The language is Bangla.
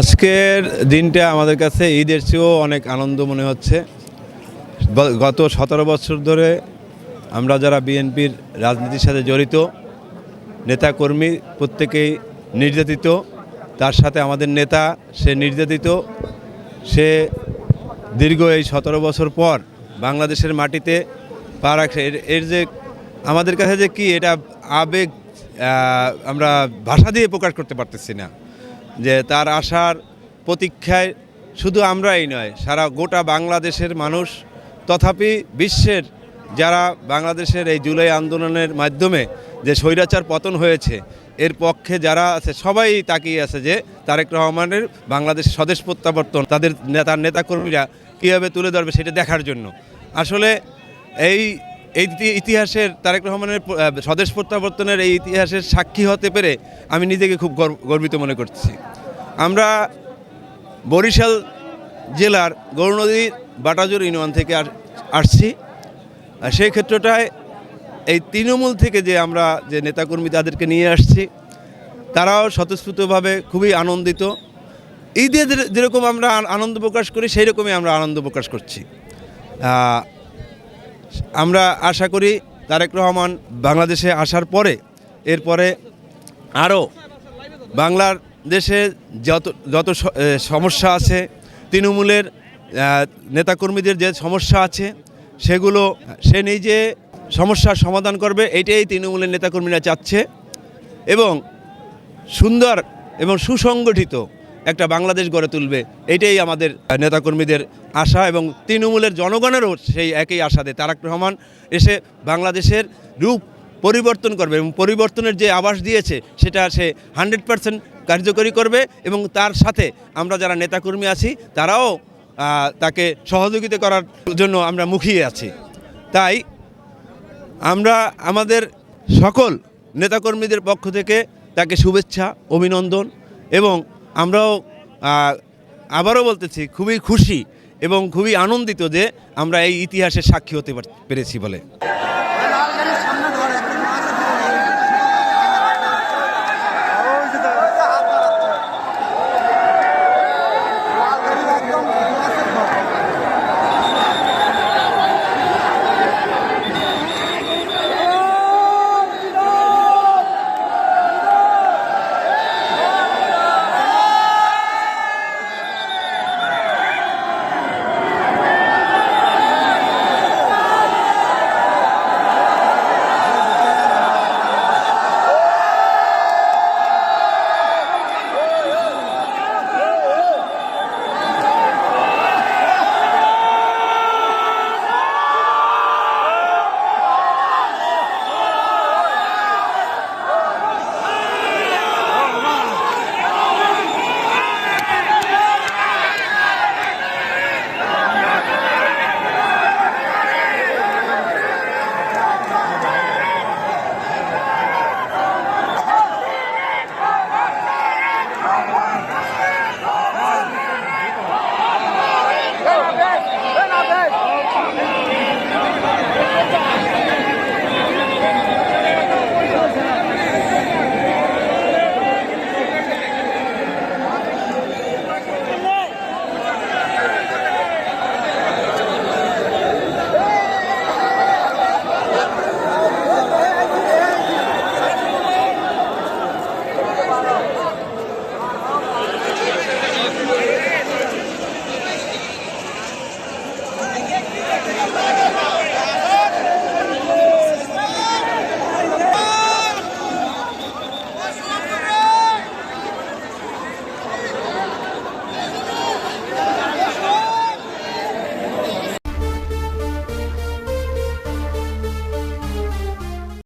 আজকের দিনটা আমাদের কাছে ঈদের চেয়েও অনেক আনন্দ মনে হচ্ছে। গত সতেরো বছর ধরে আমরা যারা বিএনপির রাজনীতির সাথে জড়িত, নেতাকর্মী প্রত্যেকেই নির্যাতিত, তার সাথে আমাদের নেতা সে নির্যাতিত। সে দীর্ঘ এই সতেরো বছর পর বাংলাদেশের মাটিতে পা রাখছে। এর এর যে আমাদের কাছে যে কি, এটা আবেগ আমরা ভাষা দিয়ে প্রকাশ করতে পারতেছি না। যে তার আসার প্রতীক্ষায় শুধু আমরাই নয়, সারা গোটা বাংলাদেশের মানুষ তথাপি বিশ্বের যারা বাংলাদেশের এই জুলাই আন্দোলনের মাধ্যমে যে স্বৈরাচার পতন হয়েছে, এর পক্ষে যারা আছে, সবাই তাকিয়ে আছে যে তারেক রহমানের বাংলাদেশ স্বদেশ প্রত্যাবর্তন তাদের নেতার নেতাকর্মীরা কীভাবে তুলে ধরবে সেটা দেখার জন্য। আসলে এই এই ইতি- ইতিহাসের তারেক রহমানের স্বদেশ প্রত্যাবর্তনের এই ইতিহাসের সাক্ষী হতে পেরে আমি নিজেকে খুব গর্ব- গর্বিত মনে করছি। আমরা বরিশাল জেলার গৌরনদীর বাটাজোর ইউনিয়ন থেকে আসছি। সেই ক্ষেত্রটায় এই তৃণমূল থেকে যে আমরা যে নেতাকর্মী তাদেরকে নিয়ে আসছি, তারাও স্বতঃস্ফূর্তভাবে খুবই আনন্দিত। ঈদে যেরকম আমরা আনন্দ প্রকাশ করি সেই রকমই আমরা আনন্দ প্রকাশ করছি। আমরা আশা করি তারেক রহমান বাংলাদেশে আসার পরে, এরপরে আরও বাংলার দেশে যত যত সমস্যা আছে, তৃণমূলের নেতাকর্মীদের যে সমস্যা আছে, সেগুলো, সে নিজে সমস্যার সমাধান করবে, এটাই তৃণমূলের নেতাকর্মীরা চাচ্ছে এবং সুন্দর এবং সুসংগঠিত একটা বাংলাদেশ গড়ে তুলবে, এটাই আমাদের নেতাকর্মীদের আশা এবং তৃণমূলের জনগণেরও সেই একই আশা দেয় তারাক রহমান এসে বাংলাদেশের রূপ পরিবর্তন করবে এবং পরিবর্তনের যে আভাস দিয়েছে, সেটা সে হান্ড্রেড পার্সেন্ট কার্যকরী করবে এবং তার সাথে আমরা যারা নেতাকর্মী আছি, তারাও তাকে সহযোগিতা করার জন্য আমরা মুখিয়ে আছি। তাই আমরা আমাদের সকল নেতাকর্মীদের পক্ষ থেকে তাকে শুভেচ্ছা, অভিনন্দন এবং আমরাও আবারও বলতেছি, খুবই খুশি এবং খুবই আনন্দিত যে আমরা এই ইতিহাসের সাক্ষী হতে পেরেছি বলে।